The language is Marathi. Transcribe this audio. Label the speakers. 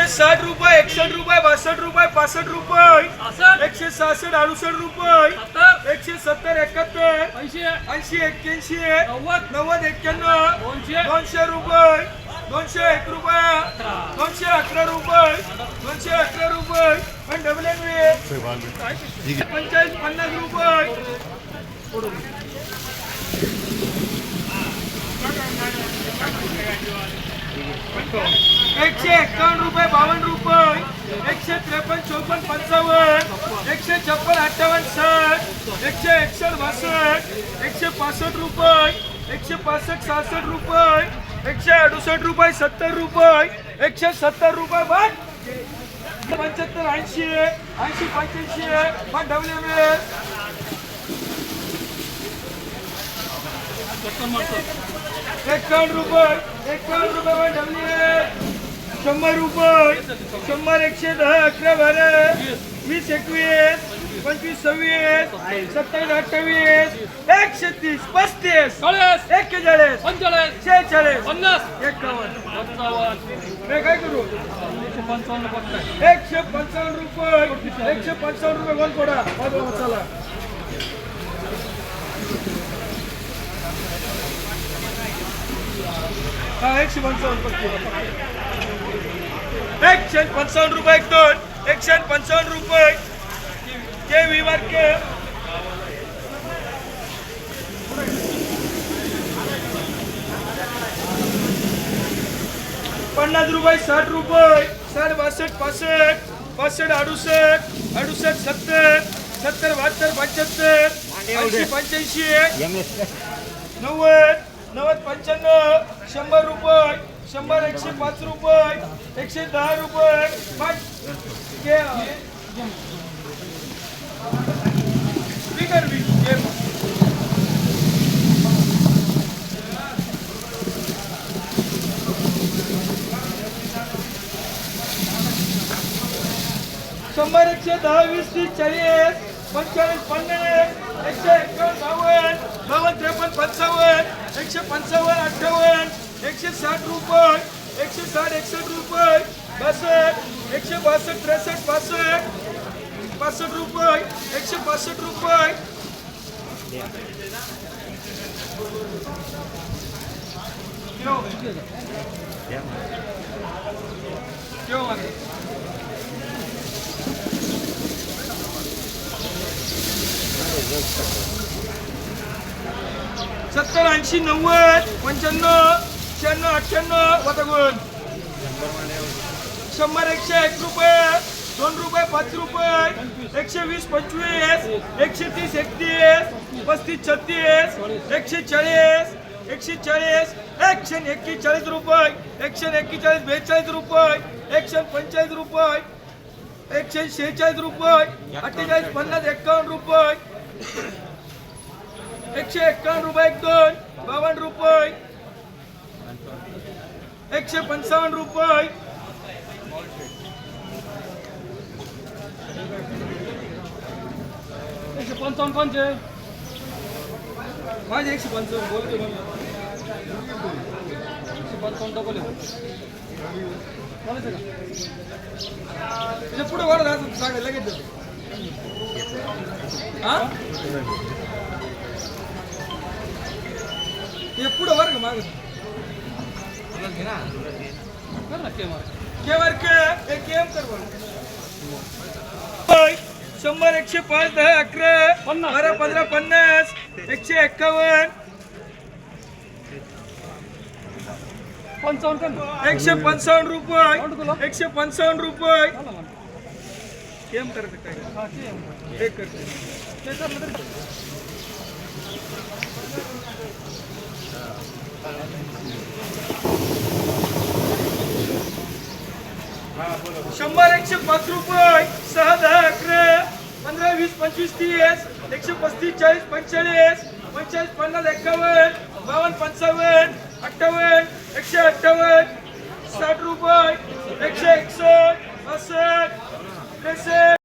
Speaker 1: एकशे साठ रुपये एकसष्ट रुपये बासष्ट रुपये पासष्ट रुपये. एकशे सहासष्ट अडुसष्ट रुपये. एकशे सत्तर एकाहत्तर.
Speaker 2: ऐंशी.
Speaker 1: ऐंशी एक्क्याऐंशी.
Speaker 2: नव्वद.
Speaker 1: नव्वद एक्क्याण्णव.
Speaker 2: दोनशे.
Speaker 1: दोनशे रुपये. दोनशे एक रुपये. दोनशे अकरा रुपये. दोनशे अकरा रुपये. आणि डबल एन पंचाळीस पन्नास रुपये. एकशे एक्कावन्न रुपये बावन्न रुपये एकशे त्रेपन्न चौपन्न पंचावन्न एकशे छप्पन अठ्ठावन्न साठ एकशे एकसष्ट बासष्ट एकशे पासष्ट रुपये एकशे पासष्ट सहासष्ट रुपये एकशे अडुसष्ट रुपये सत्तर रुपये एकशे सत्तर रुपये बघ पंच्याहत्तर ऐंशी ऐंशी पंच्याऐंशी पण डब्ल्यू एकावन्न रुपये एकावन्न रुपये पण डब्ल्यू शंभर रुपये शंभर एकशे दहा अकरा बारा वीस एकवीस पंचवीस सव्वीस सत्तावीस अठ्ठावीस एकशे तीस पस्तीस
Speaker 2: चाळीस
Speaker 1: एक्केचाळीस
Speaker 2: पंचेचाळीस
Speaker 1: शेहेचाळीस
Speaker 2: पन्नास
Speaker 1: एकावन्न.
Speaker 2: पंचावन्न
Speaker 1: हे काय करू?
Speaker 2: एकशे पंचावन्न पत्ता
Speaker 1: एकशे पंचावन्न रुपये एकशे पंचावन्न रुपये वन पडा मसाला हा एकशे पंचावन्न पत्ती एकशे पंचावन्न रुपये एक दोन एकशे पंचावन्न रुपये. के मार्के पन्नास रुपये साठ रुपये साठ बासष्ट पासष्ट पासष्ट अडुसष्ट अडुसष्ट सत्तर सत्तर बहात्तर पंच्याहत्तर ऐंशी पंच्याऐंशी. नव्वद नव्वद पंच्याण्णव शंभर रुपये. शंभर एकशे पाच रुपये एकशे दहा रुपये. स्पीकर बी घे शंभर एकशे दहा वीस तीस चाळीस पंचेचाळीस पन्नास एकशे एकावन्न बावन्न बावन्न त्रेपन्न पंचावन्न एकशे पंचावन्न अठ्ठावन्न एकशे साठ रुपये एकशे साठ एकसष्ट रुपये बासष्ट एकशे बासष्ट त्रेसष्ट पासष्ट पासष्ट रुपये एकशे पासष्ट रुपये. ठेवा सत्तर ऐंशी नव्वद पंच्याण्णव अठ्ठ्याण्णव अठ्ठ्याण्णव वतगुण. शंभर एकशे एक रुपये दोन रुपये पाच रुपये एकशे वीस पंचवीस एकशे तीस एकतीस पस्तीस छत्तीस एकशे चाळीस एकशे चाळीस एकशे एक्केचाळीस रुपये एकशे एक्केचाळीस बेचाळीस रुपये एकशे पंचेचाळीस रुपये एकशे शेहेचाळीस रुपये अठ्ठेचाळीस पन्नास एकावन्न रुपये एकशे एक्कावन्न रुपये एक दोन बावन्न रुपये एकशे पंचावन्न रुपये.
Speaker 2: एकशे पंचावन्न पंचे
Speaker 1: माझे एकशे पंचावन्न बोलतो
Speaker 2: एकशे पंचावन्न डबल आहे.
Speaker 1: पुढे वाढत असं सांगायला लगेच. हा? हे पुढे वर का माग?
Speaker 2: कर ना के मार
Speaker 1: केवर के एक गेम कर बरं. शंभर एकशे पाच दहा अकरा
Speaker 2: पन्नास.
Speaker 1: बारा पंधरा पन्नास एकशे एक्कावन्न
Speaker 2: पंचावन्न
Speaker 1: एकशे पंचावन्न रुपये एकशे पंचावन्न रुपये
Speaker 2: केम म्हणा.
Speaker 1: करते काय
Speaker 2: हा, ते
Speaker 1: शंभर एकशे पाच रुपये सहा दहा अकरा. पंधरा वीस पंचवीस तीस. एकशे पस्तीस चाळीस पंचेचाळीस. पंचेचाळीस पन्नास एकावन्न बावन्न पंचावन्न. अठ्ठावन्न. एकशे अठ्ठावन्न. साठ रुपये. एकशे एकसष्ट. पासष्ट त्रेसष्ट.